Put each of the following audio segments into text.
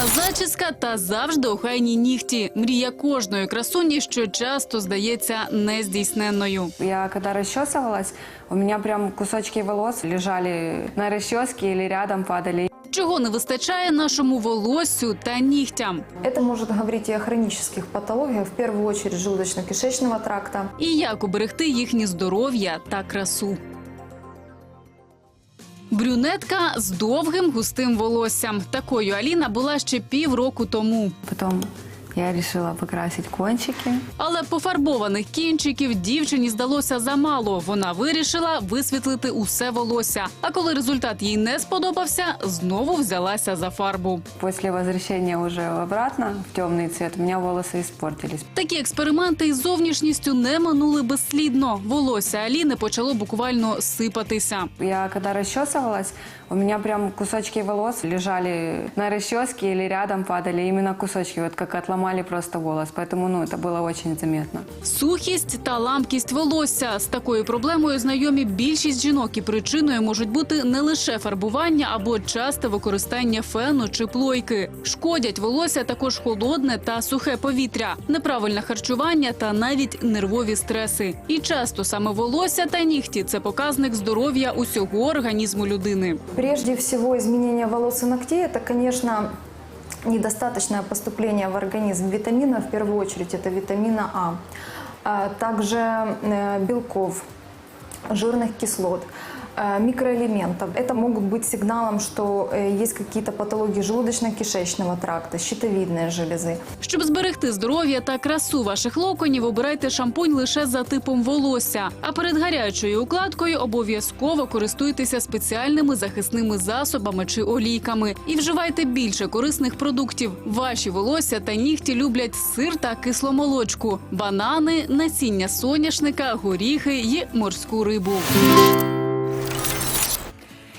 Ідеальна зачіска та завжди охайні нігті. Мрія кожної красуні, що часто здається нездійсненною. Я когда расчесывалась, у меня прям кусочки волос лежали на расческе или рядом падали. Чого не вистачає нашому волоссю та нігтям? Это может говорить и о хронических патологиях, в первую очередь желудочно-кишечного тракта. І як уберегти їхнє здоров'я та красу. Брюнетка з довгим густим волоссям. Такою Аліна була ще півроку тому. Потом я решила покрасить кончики. Але пофарбованих кінчиків дівчині здалося замало. Вона вирішила висвітлити усе волосся. А коли результат їй не сподобався, знову взялася за фарбу. После возвращения уже обратно в темный цвет у меня волосы испортились. Такі експерименти із зовнішністю не минули безслідно. Волосся Аліни почало буквально сипатися. Я когда расчесывалась, у меня прям кусочки волос лежали на расческе или рядом падали. Именно кусочки, вот как отломали просто волос. Поэтому, ну, это было очень заметно. Сухість та ламкість волосся з такою проблемою знайомі більшість жінок і причиною можуть бути не лише фарбування або часте використання фену чи плойки. Шкодять волосся також холодне та сухе повітря, неправильне харчування та навіть нервові стреси. І часто саме волосся та нігті це показник здоров'я усього організму людини. Прежде всего, изменение волос и ногтей – это, конечно, недостаточное поступление в организм витамина, в первую очередь это витамина А, а также э, белков, жирных кислот, микроэлементов. Это могут быть сигналом, что э, есть какие-то патологии желудочно-кишечного тракта, щитовидной железы. Щоб зберегти здоров'я та красу ваших локонів, обирайте шампунь лише за типом волосся. А перед гарячою укладкою обов'язково користуйтеся спеціальними захисними засобами чи олійками і вживайте більше корисних продуктів. Ваші волосся та нігті люблять сир та кисломолочку, банани, насіння соняшника, горіхи і морську рибу.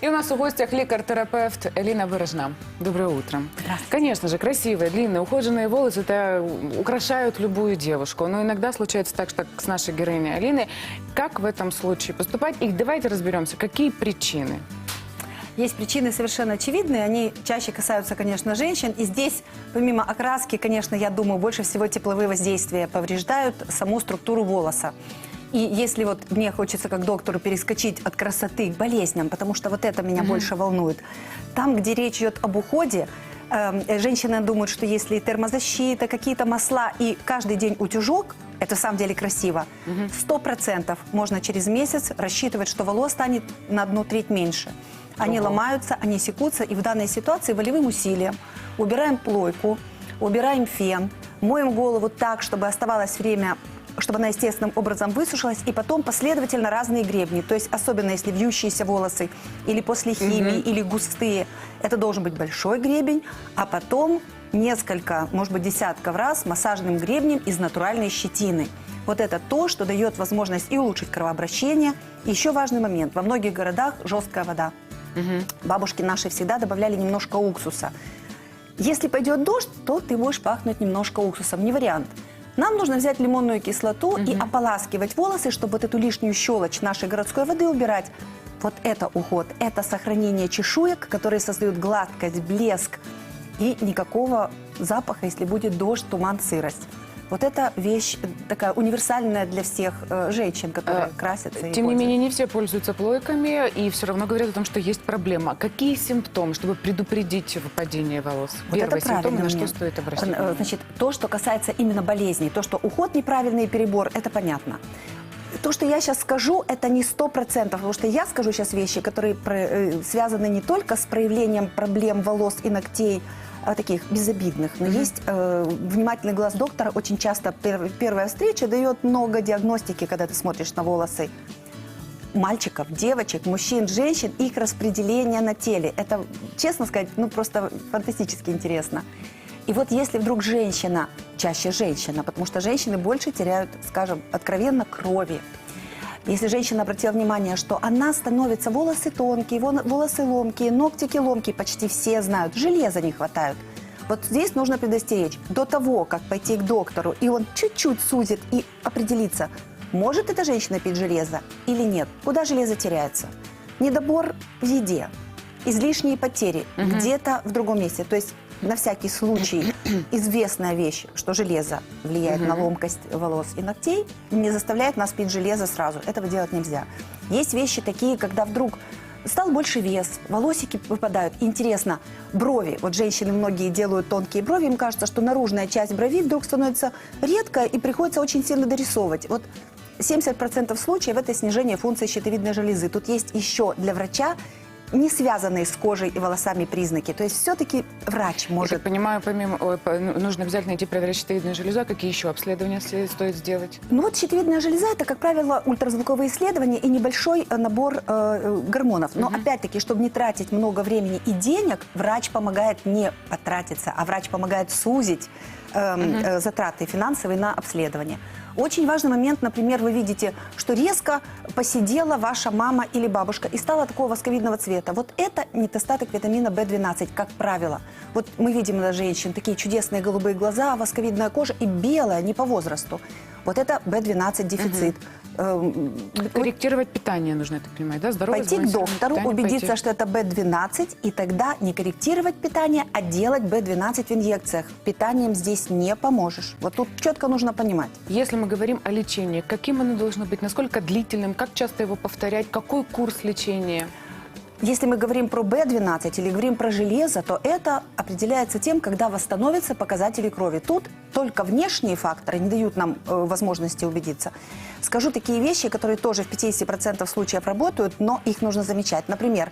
И у нас у гостях лекарь-терапевт Элина Бережна. Доброе утро. Конечно же, красивые, длинные, ухоженные волосы это украшают любую девушку. Но иногда случается так, что с нашей героиней Алиной. Как в этом случае поступать? И давайте разберемся, какие причины. Есть причины совершенно очевидные, они чаще касаются, конечно, женщин. И здесь, помимо окраски, конечно, я думаю, больше всего тепловые воздействия повреждают саму структуру волоса. И если вот мне хочется как доктору перескочить от красоты к болезням, потому что вот это меня больше волнует, там, где речь идет об уходе, э, женщины думают, что если термозащита, какие-то масла и каждый день утюжок, это в самом деле красиво, сто процентов можно через месяц рассчитывать, что волос станет на одну треть меньше. Они ломаются, они секутся, и в данной ситуации волевым усилием убираем плойку, убираем фен, моем голову так, чтобы оставалось время чтобы она естественным образом высушилась, и потом последовательно разные гребни. То есть особенно если вьющиеся волосы, или после химии, или густые. Это должен быть большой гребень, а потом несколько, может быть, десятков раз массажным гребнем из натуральной щетины. Вот это то, что дает возможность и улучшить кровообращение. И еще важный момент. Во многих городах жесткая вода. Бабушки наши всегда добавляли немножко уксуса. Если пойдет дождь, то ты будешь пахнуть немножко уксусом. Не вариант. Нам нужно взять лимонную кислоту и ополаскивать волосы, чтобы вот эту лишнюю щелочь нашей городской воды убирать. Вот это уход, это сохранение чешуек, которые создают гладкость, блеск и никакого запаха, если будет дождь, туман, сырость. Вот это вещь такая универсальная для всех э, женщин, которые Э, красятся. Тем не менее, не все пользуются плойками и все равно говорят о том, что есть проблема. Какие симптомы, чтобы предупредить выпадение волос? Вот Первый это симптом, правильно на что мне. стоит обращать Э, внимание? Значит, то, что касается именно болезней, то, что уход неправильный и перебор, это понятно. То, что я сейчас скажу, это не сто процентов, потому что я скажу сейчас вещи, которые связаны не только с проявлением проблем волос и ногтей, а, таких безобидных, но есть э, внимательный глаз доктора. Очень часто пер- первая встреча дает много диагностики, когда ты смотришь на волосы мальчиков, девочек, мужчин, женщин, их распределение на теле. Это, честно сказать, ну просто фантастически интересно. И вот если вдруг женщина, чаще женщина, потому что женщины больше теряют, скажем, откровенно крови. Если женщина обратила внимание, что она становится, волосы тонкие, волосы ломкие, ногтики ломкие, почти все знают, железа не хватает. Вот здесь нужно предостеречь. До того, как пойти к доктору, и он чуть-чуть сузит и определиться, может эта женщина пить железо или нет. Куда железо теряется? Недобор в еде, излишние потери где-то в другом месте. То есть на всякий случай известная вещь, что железо влияет на ломкость волос и ногтей, не заставляет нас пить железо сразу. Этого делать нельзя. Есть вещи такие, когда вдруг стал больше вес, волосики выпадают. Интересно, брови. Вот женщины многие делают тонкие брови, им кажется, что наружная часть брови вдруг становится редкой и приходится очень сильно дорисовывать. Вот 70% случаев это снижение функции щитовидной железы. Тут есть еще для врача не связанные с кожей и волосами признаки. То есть все-таки врач Я может так понимаю, помимо, ой, по- ну, нужно обязательно идти проверять щитовидную железу, а какие еще обследования след- стоит сделать? Ну вот щитовидная железа это, как правило, ультразвуковые исследования и небольшой э, набор э, э, гормонов. Но опять-таки, чтобы не тратить много времени и денег, врач помогает не потратиться, а врач помогает сузить эм, э, затраты финансовые на обследование. Очень важный момент, например, вы видите, что резко посидела ваша мама или бабушка и стала такого восковидного цвета. Вот это недостаток витамина В12, как правило. Вот мы видим на женщин такие чудесные голубые глаза, восковидная кожа и белая, не по возрасту. Вот это В12 дефицит. Вот Корректировать питание нужно, я так понимаю, да? Здоровое Пойти к доктору, питание, убедиться, пойти. что это B12, и тогда не корректировать питание, а делать B12 в инъекциях. Питанием здесь не поможешь. Вот тут четко нужно понимать. Если мы говорим о лечении, каким оно должно быть, насколько длительным, как часто его повторять, какой курс лечения? Если мы говорим про B12 или говорим про железо, то это определяется тем, когда восстановятся показатели крови. Тут только внешние факторы не дают нам э, возможности убедиться. Скажу такие вещи, которые тоже в 50% случаев работают, но их нужно замечать. Например,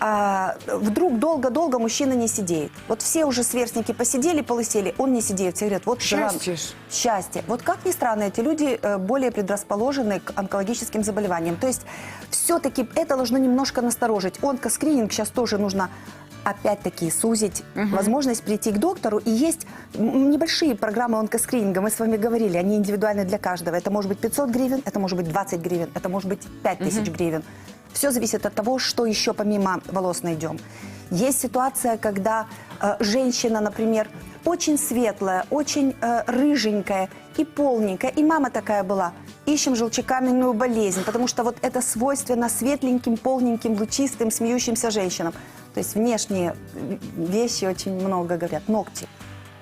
а, вдруг долго-долго мужчина не сидеет. Вот все уже сверстники посидели, полысели, он не сидеет. Все говорят, вот Счастье ж. счастье. Вот как ни странно, эти люди э, более предрасположены к онкологическим заболеваниям. То есть все-таки это должно немножко насторожить. Онкоскрининг сейчас тоже нужно опять-таки сузить возможность прийти к доктору. И есть небольшие программы онкоскрининга, мы с вами говорили, они индивидуальны для каждого. Это может быть 500 гривен, это может быть 20 гривен, это может быть 5000 гривен. Все зависит от того, что еще помимо волос найдем. Есть ситуация, когда э, женщина, например, очень светлая, очень э, рыженькая и полненькая, и мама такая была. Ищем желчекаменную болезнь, потому что вот это свойственно светленьким, полненьким, лучистым, смеющимся женщинам. То есть внешние э, вещи очень много говорят. Ногти.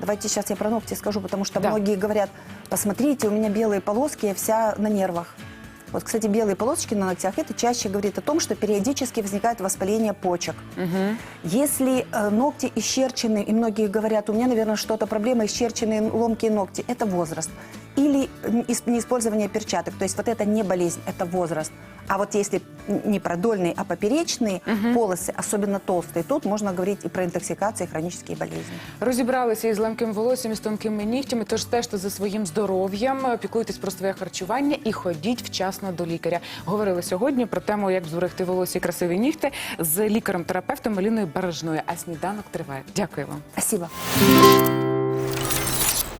Давайте сейчас я про ногти скажу, потому что Да. многие говорят, посмотрите, у меня белые полоски, я вся на нервах. Вот, кстати, белые полосочки на ногтях, это чаще говорит о том, что периодически возникает воспаление почек. Если э, ногти исчерчены, и многие говорят, у меня, наверное, что-то проблема, исчерченные ломкие ногти, это возраст. Или м, ис- неиспользование перчаток, то есть вот это не болезнь, это возраст. А вот если не продольные, а поперечные полосы, особенно толстые, тут можна говорить і про інтоксикацію, і хронічні болезні. Розібралися із ламким волоссям, і з тонкими нігтями, тож стежте за своїм здоров'ям, піклуйтесь про своє харчування і ходіть вчасно до лікаря. Говорили сьогодні про тему, як зберегти волосся і красиві нігти з лікарем-терапевтом Аліною Бережною. А сніданок триває. Дякую вам. Спасибо.